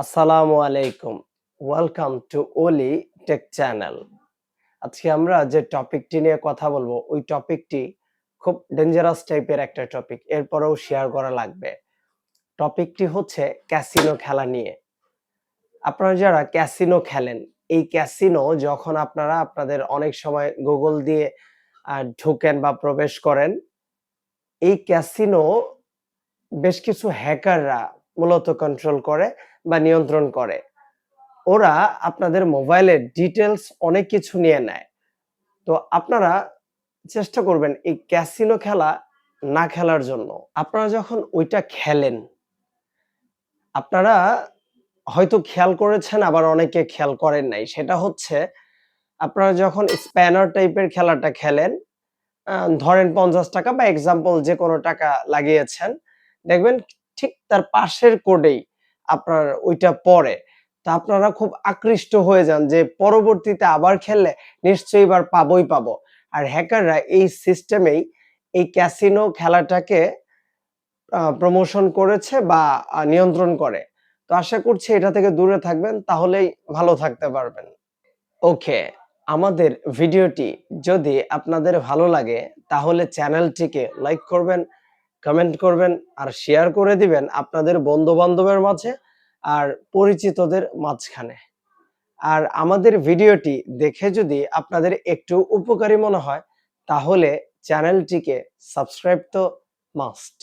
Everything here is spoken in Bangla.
আসসালামু আলাইকুম। Welcome to Oli tech channel আজকে আমরা যে টপিকটি নিয়ে কথা বলব, ওই টপিকটি খুব ডেঞ্জারাস টাইপের একটা টপিক এরপরেও শেয়ার করা লাগবে। টপিকটি হচ্ছে ক্যাসিনো খেলা নিয়ে। আপনারা যারা ক্যাসিনো খেলেন, এই ক্যাসিনো যখন আপনারা আপনাদের অনেক সময় গুগল দিয়ে ঢোকেন বা প্রবেশ করেন, এই ক্যাসিনো বেশ কিছু হ্যাকাররা মূলত কন্ট্রোল করে বা নিয়ন্ত্রণ করে। ওরা আপনাদের মোবাইলের ডিটেলস অনেক কিছু নিয়ে নেয়। তো আপনারা চেষ্টা করবেন এই ক্যাসিনো খেলা না খেলার জন্য। আপনারা যখন ওইটা খেলেন, আপনারা হয়তো খেয়াল করেছেন, আবার অনেকে খেয়াল করেন নাই। সেটা হচ্ছে, আপনারা যখন স্প্যানার টাইপের খেলাটা খেলেন ধরেন পঞ্চাশ টাকা বা এক্সাম্পল যে কোনো টাকা লাগিয়েছেন, দেখবেন ঠিক তার পাশের কোডেই আপনার ওইটা পড়ে। তা আপনারা খুব আকৃষ্ট হয়ে যান যে পরবর্তীতে আবার খেললে নিশ্চয়ই এবার পাবই পাবো। আর হ্যাকাররা এই সিস্টেমেই এই ক্যাসিনো খেলাটাকে প্রমোশন করেছে বা নিয়ন্ত্রণ করে। তো আশা করছি এটা থেকে দূরে থাকবেন, তাহলেই ভালো থাকতে পারবেন। ওকে আমাদের ভিডিওটি যদি আপনাদের ভালো লাগে, তাহলে চ্যানেলটিকে লাইক করবেন কমেন্ট করবেন আর শেয়ার করে দিবেন আপনাদের বন্ধু বান্ধবের মাঝে আর পরিচিতদের মাঝখানে। আর আমাদের ভিডিওটি দেখে যদি আপনাদের একটু উপকারী মনে হয়, তাহলে চ্যানেলটিকে সাবস্ক্রাইব তো মাস্ট